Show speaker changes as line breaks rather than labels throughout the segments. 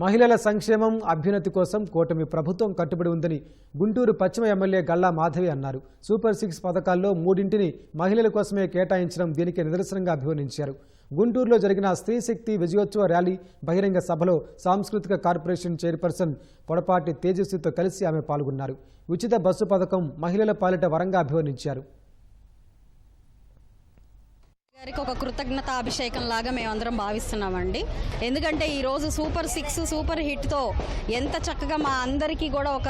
మహిళల సంక్షేమం అభ్యున్నతి కోసం కూటమి ప్రభుత్వం కట్టుబడి ఉందని గుంటూరు పశ్చిమ ఎమ్మెల్యే గల్లా మాధవి అన్నారు. సూపర్ సిక్స్ పథకాల్లో మూడింటిని మహిళల కోసమే కేటాయించడం దీనికి నిదర్శనంగా అభివర్ణించారు. గుంటూరులో జరిగిన స్త్రీ శక్తి విజయోత్సవ ర్యాలీ బహిరంగ సభలో సాంస్కృతిక కార్పొరేషన్ చైర్పర్సన్ పొడపాటి తేజస్వితో కలిసి ఆమె పాల్గొన్నారు. ఉచిత బస్సు పథకం మహిళల పాలిట వరంగా అభివర్ణించారు.
వారికి ఒక కృతజ్ఞత అభిషేకం లాగా మేమందరం భావిస్తున్నామండి. ఎందుకంటే ఈరోజు సూపర్ సిక్స్ సూపర్ హిట్తో ఎంత చక్కగా మా అందరికీ కూడా ఒక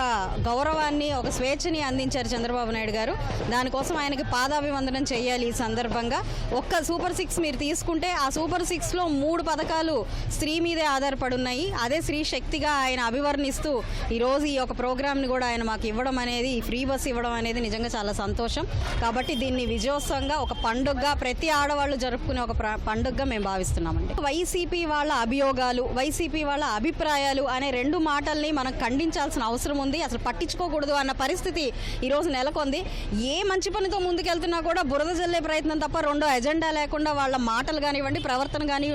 గౌరవాన్ని ఒక స్వేచ్ఛని అందించారు చంద్రబాబు నాయుడు గారు. దానికోసం ఆయనకి పాదాభివందనం చేయాలి ఈ సందర్భంగా. ఒక్క సూపర్ సిక్స్ మీరు తీసుకుంటే ఆ సూపర్ సిక్స్లో మూడు పథకాలు స్త్రీ మీదే ఆధారపడి ఉన్నాయి అదే స్త్రీ శక్తిగా ఆయన అభివర్ణిస్తూ ఈరోజు ఈ యొక్క ప్రోగ్రామ్ని కూడా ఆయన మాకు ఇవ్వడం అనేది ఫ్రీ బస్ ఇవ్వడం అనేది నిజంగా చాలా సంతోషం. కాబట్టి దీన్ని విజయోత్సవంగా ఒక పండుగగా ప్రతి ఆడవాళ్ళు జరుపుకునే ఒక పండుగగా మేము భావిస్తున్నామండి. వైసీపీ వాళ్ళ అభియోగాలు వైసీపీ వాళ్ళ అభిప్రాయాలు అనే రెండు మాటల్ని మనం ఖండించాల్సిన అవసరం ఉంది. అసలు పట్టించుకోకూడదు అన్న పరిస్థితి ఈరోజు నెలకొంది. ఏ మంచి పనితో ముందుకెళ్తున్నా కూడా బురద జల్లే ప్రయత్నం తప్ప రెండో ఎజెండా లేకుండా వాళ్ళ మాటలు కానివ్వండి ప్రవర్తన కానీ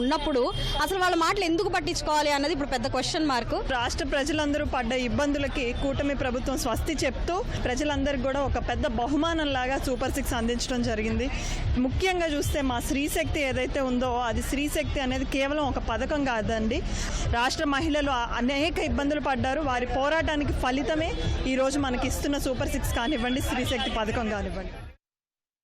ఉన్నప్పుడు అసలు వాళ్ళ మాటలు ఎందుకు పట్టించుకోవాలి అన్నది ఇప్పుడు పెద్ద క్వశ్చన్ మార్క్
రాష్ట్ర ప్రజలందరూ పడ్డ ఇబ్బందులకి కూటమి ప్రభుత్వం స్వస్తి చెప్తూ ప్రజలందరికీ కూడా ఒక పెద్ద బహుమానం లాగా సూపర్ సిక్స్ అందించడం జరిగింది. ముఖ్యంగా చూస్తే మా స్త్రీశక్తి ఏదైతే ఉందో అది స్త్రీశక్తి అనేది కేవలం ఒక పథకం కాదండి. రాష్ట్ర మహిళలు అనేక ఇబ్బందులు పడ్డారు. వారి పోరాటానికి ఫలితమే ఈరోజు మనకి ఇస్తున్న సూపర్ సిక్స్ కానివ్వండి స్త్రీశక్తి పథకం కానివ్వండి.